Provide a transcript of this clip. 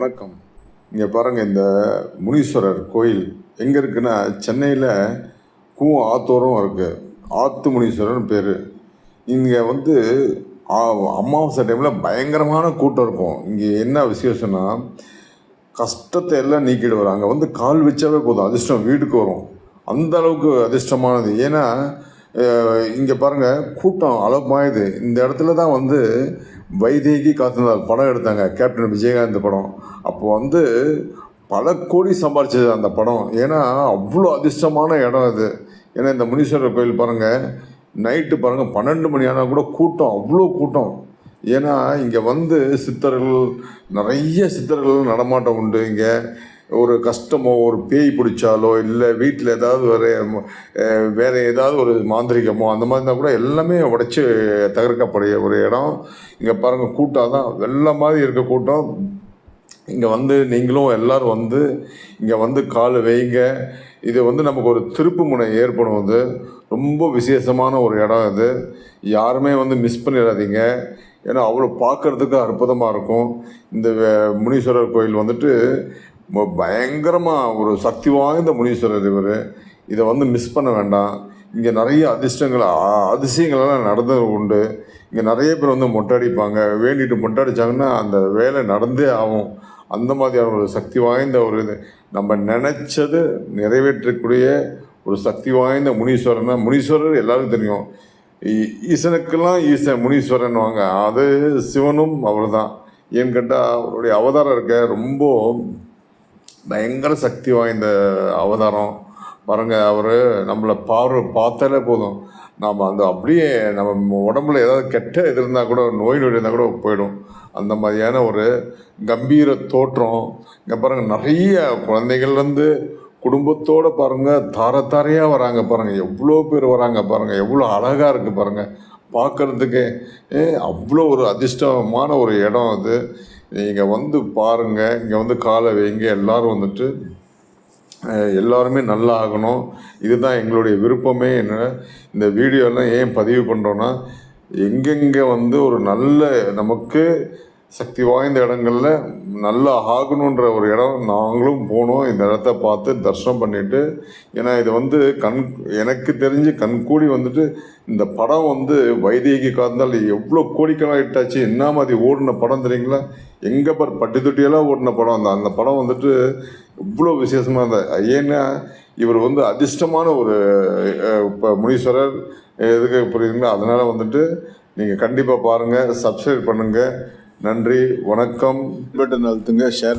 வணக்கம். இங்கே பாருங்கள் இந்த முனீஸ்வரர் கோயில் எங்கே இருக்குன்னா சென்னையில் கூ ஆத்தோரம் இருக்குது ஆத்து முனீஸ்வரர்னு பேர். இங்கே வந்து அமாவாசை டைமில் பயங்கரமான கூட்டம் இருக்கும். இங்கே என்ன விசேஷம்னா கஷ்டத்தை எல்லாம் நீக்கிடுவார் அங்கே வந்து கால் வச்சாவே போதும். அதிர்ஷ்டம் வீட்டுக்கு வரும். அந்த அளவுக்கு அதிர்ஷ்டமானது. ஏன்னா இங்கே பாருங்கள் கூட்டம் அளமாயுது இந்த இடத்துல தான் வந்து வைதேகி காத்திருந்தார். படம் எடுத்தாங்க. கேப்டன் விஜயகாந்த் படம். அப்போ வந்து பல கோடி சம்பாரிச்சது அந்த படம். ஏன்னா அவ்வளோ அதிர்ஷ்டமான இடம் அது. ஏன்னா இந்த முனீஸ்வரர் கோயில் பாருங்கள் நைட்டு பாருங்கள் பன்னெண்டு மணி ஆனால் கூட கூட்டம். அவ்வளோ கூட்டம். ஏன்னா இங்கே வந்து சித்தர்கள் நிறைய சித்தர்கள் நடமாட்டம் உண்டு இங்கே. ஒரு கஷ்டமோ ஒரு பேய் பிடிச்சாலோ இல்லை வீட்டில் ஏதாவது வேறு வேறு ஏதாவது ஒரு மாந்திரிகமோ அந்த மாதிரி இருந்தால் கூட எல்லாமே உடச்சி தகர்க்கக்கூடிய ஒரு இடம். இங்கே பாருங்கள் கூட்டம் தான். வெள்ளம் மாதிரி இருக்க கூட்டம். இங்கே வந்து நீங்களும் எல்லோரும் வந்து இங்கே வந்து கால் வைங்க. இது வந்து நமக்கு ஒரு திருப்பு முனை ஏற்படும் அது ரொம்ப விசேஷமான ஒரு இடம் இது. யாருமே வந்து மிஸ் பண்ணிடாதீங்க. ஏன்னா அவ்வளோ பார்க்கறதுக்கு அற்புதமாக இருக்கும். இந்த வே- முனீஸ்வரர் கோயில் வந்துட்டு பயங்கரமாக ஒரு சக்தி வாய்ந்த முனீஸ்வரர் இவர். இதை வந்து மிஸ் பண்ண வேண்டாம். இங்கே நிறைய அதிர்ஷ்டங்கள் அதிசயங்கள்லாம் அதிசயங்களெல்லாம் நடந்தது உண்டு. இங்கே நிறைய பேர் வந்து மொட்டை அடிப்பாங்க வேண்டிட்டு மொட்டை அடிச்சாங்கன்னா அந்த வேலை நடந்தே ஆகும். அந்த மாதிரியான ஒரு சக்தி வாய்ந்த ஒரு இது. நம்ம நினச்சது நிறைவேற்றக்கூடிய ஒரு சக்தி வாய்ந்த முனீஸ்வரன்னா முனீஸ்வரர் எல்லாருக்கும் தெரியும். ஈ- ஈசனுக்கெல்லாம் ஈசன் முனீஸ்வரன் வாங்க அது சிவனும் அவர் தான் ஏன்னு கேட்டால் அவருடைய அவதாரம் இருக்க ரொம்ப பயங்கர சக்தி வாய்ந்த அவதாரம். பாருங்க அவர் நம்மளை பார்வை பார்த்தாலே போதும். நாம் அந்த அப்படியே நம்ம உடம்புல ஏதாவது கெட்ட இது இருந்தால் கூட நோய் நொடி இருந்தால் கூட போயிடும். அந்த மாதிரியான ஒரு கம்பீர தோற்றம். இங்கே பாருங்கள் நிறைய குழந்தைகள்லேருந்து குடும்பத்தோடு பாருங்கள் தார தாரையாக வராங்க பாருங்கள் எவ்வளோ பேர் வராங்க பாருங்கள் எவ்வளோ அழகாக இருக்குது பாருங்கள் பார்க்குறதுக்கு அவ்வளோ ஒரு அதிர்ஷ்டமான ஒரு இடம் அது. நீங்கள் வந்து பாருங்கள் இங்கே வந்து காலை வைங்க எல்லோரும் வந்துட்டு எல்லாருமே நல்லா ஆகணும். இதுதான் எங்களுடைய விருப்பமே. என்ன இந்த வீடியோலாம் ஏன் பதிவு பண்ணுறோன்னா எங்கெங்கே வந்து ஒரு நல்ல நமக்கு சக்தி வாய்ந்த இடங்கள்ல நல்லா ஆகணுன்ற ஒரு இடம் நாங்களும் போனோம். இந்த இடத்த பார்த்து தரிசனம் பண்ணிவிட்டு ஏன்னா இது வந்து கண் எனக்கு தெரிஞ்சு கண்கூடி வந்துட்டு இந்த படம் வந்து வைதேகி காந்தால் எவ்வளோ கோடிக்கணாக இட்டாச்சு என்ன மாதிரி ஓடின படம் தெரியுங்களா? எங்கே பார் பட்டி தொட்டியெல்லாம் ஓடின படம். அந்த அந்த படம் வந்துட்டு இவ்வளோ விசேஷமாக இருந்தது. ஏன்னா இவர் வந்து அதிர்ஷ்டமான ஒரு இப்போ முனீஸ்வரர் எதுக்கு புரியுதுங்களா? அதனால் வந்துட்டு நீங்கள் கண்டிப்பாக பாருங்கள் சப்ஸ்கிரைப் பண்ணுங்கள் நன்றி வணக்கம். பட்டன் அழுத்துங்க ஷேர்